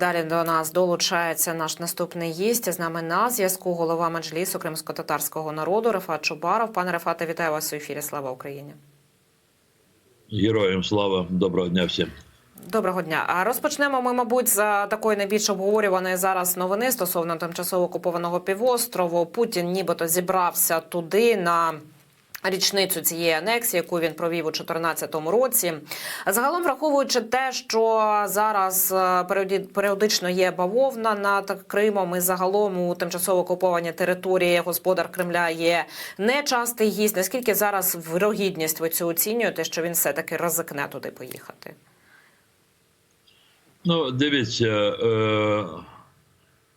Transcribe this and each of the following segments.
Далі до нас долучається наш наступний гість. З нами на зв'язку голова меджлісу кримсько-татарського народу Рефат Чубаров. Пане Рефате, вітаю вас у ефірі. Слава Україні. Героям слава, доброго дня всім. Доброго дня. А розпочнемо ми, мабуть, за такої найбільш обговорюваної зараз новини стосовно тимчасово окупованого півострову. Путін нібито зібрався туди на. Річницю цієї анексії, яку він провів у 2014 році, загалом враховуючи те, що зараз е, періодично є бавовна над Кримом, і загалом у тимчасово окупованій території господар Кремля є нечастий гість. Наскільки зараз вирогідність ви цю оцінюєте, що він все таки ризикне туди поїхати? Ну, дивіться, е,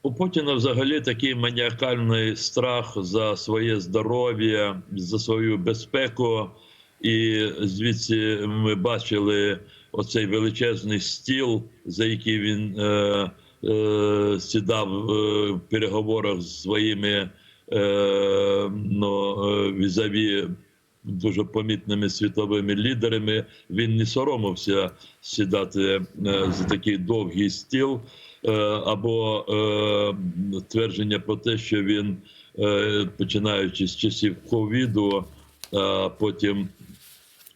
у Путіна взагалі такий маніакальний страх за своє здоров'я, за свою безпеку. І звідси ми бачили оцей величезний стіл, за який він е, е, сідав е, в переговорах з своїми е, ну, е, візаві дуже помітними світовими лідерами. Він не соромився сідати е, за такий довгий стіл, е, або е, твердження про те, що він, починаючи з часів ковіду, а потім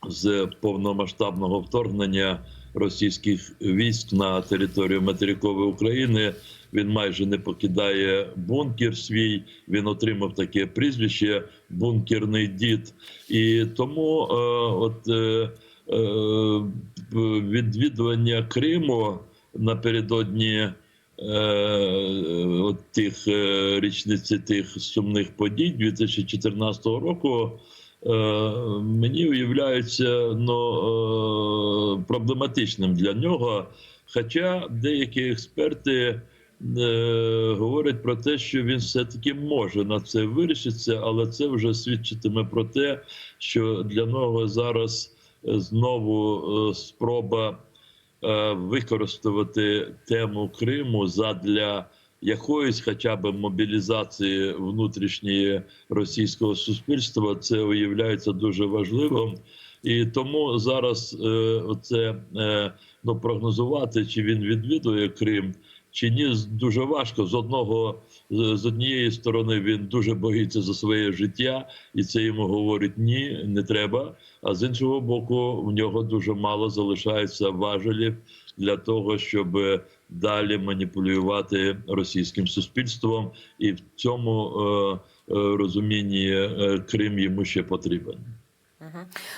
з повномасштабного вторгнення російських військ на територію материкової України. Він майже не покидає бункер свій. Він отримав таке прізвище бункерний дід. І тому е, от е, е, відвідування Криму напередодні е, от тих е, річниці тих сумних подій 2014 року. Мені уявляється ну, проблематичним для нього. Хоча деякі експерти е, говорять про те, що він все-таки може на це вирішитися, але це вже свідчитиме про те, що для нього зараз е, знову е, спроба використовувати тему Криму задля якоїсь хоча б мобілізації внутрішньої російського суспільства, це виявляється дуже важливим. І тому зараз е, оце е, ну, прогнозувати, чи він відвідує Крим, чи ні, дуже важко. З одного з однієї сторони він дуже боїться за своє життя, і це йому говорить ні, не треба. А з іншого боку, в нього дуже мало залишається важелів для того, щоб далі маніпулювати російським суспільством, і в цьому е, е, розумінні е, Крим йому ще потрібен.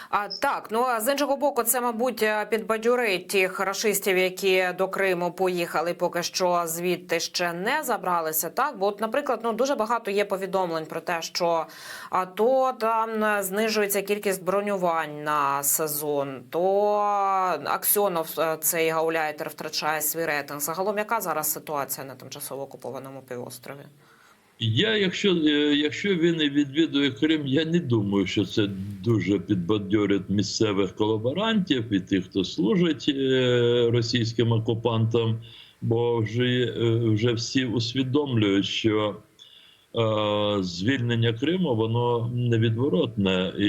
А так, ну а з іншого боку, це мабуть е, підбадьорить тих рашистів, які до Криму поїхали, поки що звідти ще не забралися. Так, бо, от, наприклад, ну дуже багато є повідомлень про те, що а то там е, знижується кількість бронювань на сезон, то Аксьонов е, цей гауляйтер втрачає свій рейтинг. Загалом, яка зараз ситуація на тимчасово окупованому півострові? Я, якщо, е, якщо він і відвідує Крим, я не думаю, що це дуже підбадьорить місцевих колаборантів і тих, хто служить е, російським окупантам, бо вже, е, вже всі усвідомлюють, що звільнення Криму воно невідворотне, і,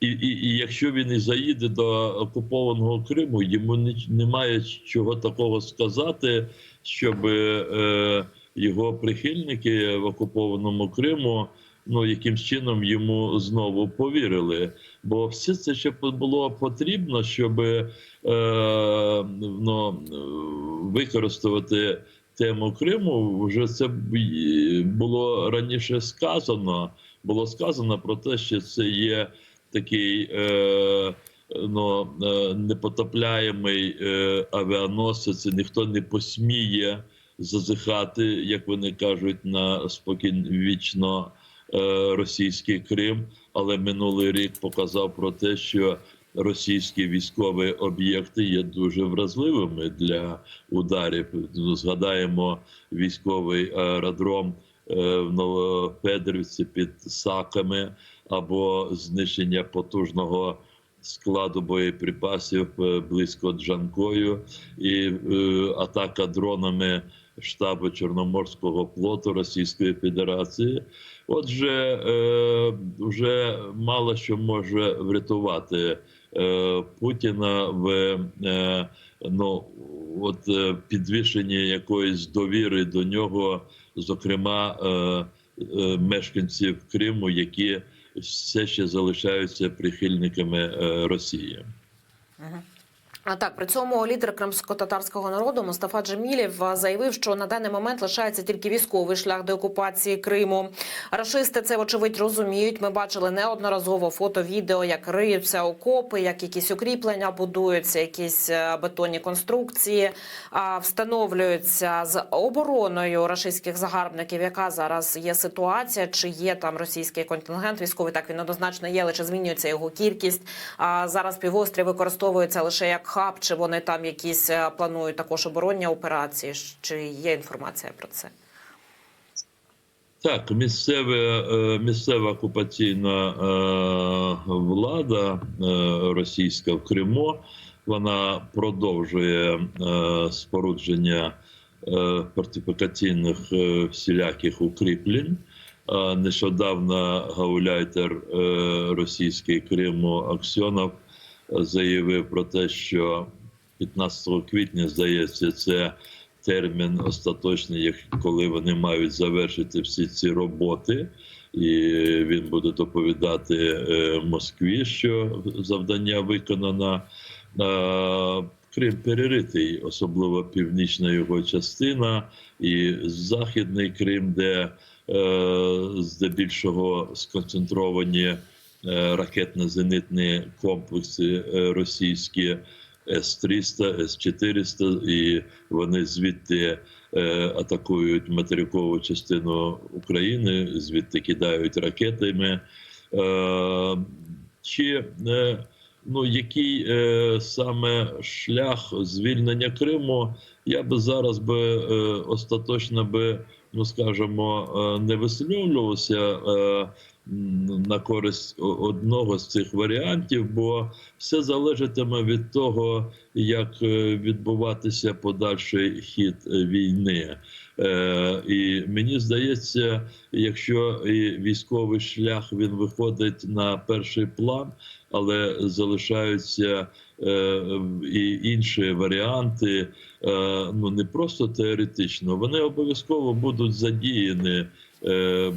і, і, і якщо він і заїде до окупованого Криму, йому немає чого такого сказати, щоб його прихильники в окупованому Криму. Ну, якимсь чином йому знову повірили, бо все це ще було потрібно, щоб е, ну, використати тему Криму. Вже це було раніше сказано. Було сказано про те, що це є такий е, ну, е, непотопляємий е, авіаносець, і ніхто не посміє зазихати, як вони кажуть, на спокійвічно е, російський Крим. Але минулий рік показав про те, що російські військові об'єкти є дуже вразливими для ударів. Згадаємо військовий аеродром е, в Новопедрівці під Саками або знищення потужного складу боєприпасів е, близько Джанкою і атака дронами штабу Чорноморського флоту Російської Федерації. Отже, е, вже мало що може врятувати е, Путіна в е, ну от підвищення якоїсь довіри до нього, зокрема мешканців Криму, які все ще залишаються прихильниками Росії. А так, при цьому лідер кримсько-татарського народу Мустафа Джемілєв заявив, що на даний момент лишається тільки військовий шлях деокупації Криму. Рашисти це вочевидь розуміють. Ми бачили неодноразово фото, відео, як риються окопи, як якісь укріплення будуються, якісь е, бетонні конструкції встановлюються з обороною рашистських загарбників. Яка зараз є ситуація? Чи є там російський контингент військовий? Так він однозначно є, чи змінюється його кількість? А зараз півострів використовується лише як хаб, чи вони там якісь е, планують також оборонні операції? Чи є інформація про це? Так, місцеве, е, місцева окупаційна е, влада російська в Криму вона продовжує спорудження фортифікаційних всіляких укріплень. Нещодавно гауляйтер російський Криму Аксьонов заявив про те, що 15 квітня, здається, це термін остаточний, коли вони мають завершити всі ці роботи. І він буде доповідати е, Москві, що завдання виконано. Е, Крим переритий, особливо північна його частина, і західний Крим, де е, здебільшого сконцентровані ракетно-зенитні комплекси е, російські С-300, С-400, і вони звідти е, атакують материкову частину України, звідти кидають ракетами. Е, чи е, ну, який е, саме шлях звільнення Криму, я би зараз би е, остаточно би, ну скажімо, е, не висловлювався е, на користь одного з цих варіантів, бо все залежатиме від того, як е, відбуватися подальший хід е, війни. Е, І мені здається, якщо військовий шлях він виходить на перший план, але залишаються і інші варіанти, ну не просто теоретично, вони обов'язково будуть задіяні,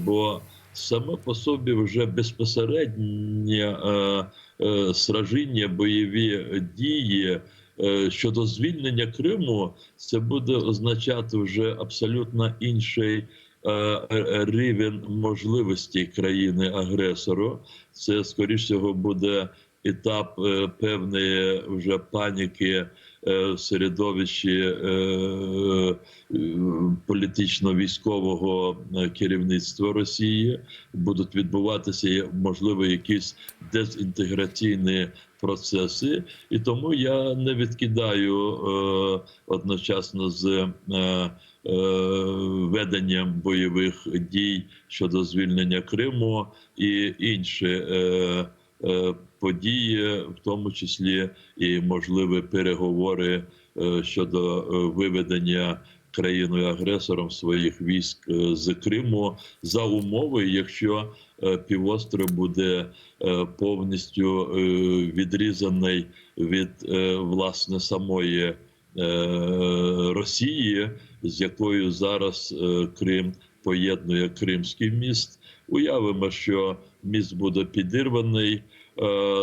бо саме по собі вже безпосереднє е, е, сраження, бойові дії. е, Щодо звільнення Криму, це буде означати вже абсолютно інший рівень можливості країни агресору. Це скоріш всього буде етап е, певної вже паніки е, в середовищі е, політично-військового керівництва Росії. Будуть відбуватися можливо якісь дезінтеграційні процеси, і тому я не відкидаю одночасно з веденням бойових дій щодо звільнення Криму і інші події, в тому числі і можливі переговори е, щодо е, виведення країною агресором своїх військ е, з Криму за умови, якщо півострів буде повністю відрізаний від власне самої Росії, з якою зараз Крим поєднує Кримський міст. Уявимо, що міст буде підірваний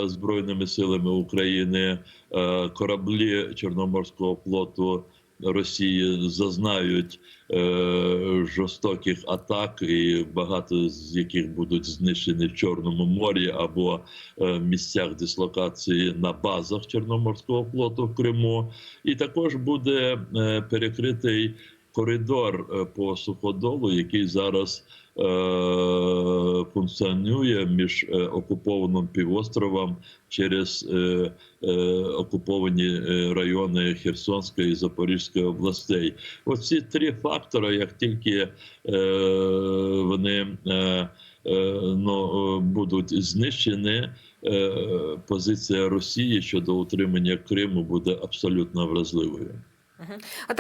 збройними силами України, е, кораблі Чорноморського флоту. Росії зазнають е, жорстоких атак, і багато з яких будуть знищені в Чорному морі або е, місцях дислокації на базах Чорноморського флоту в Криму. І також буде е, перекритий коридор е, по суходолу, який зараз е, функціонує між е, окупованим півостровом через е, е, окуповані е, райони Херсонської і Запорізької областей. Оці три фактори, як тільки е, вони е, ну, будуть знищені, позиція Росії щодо утримання Криму буде абсолютно вразливою.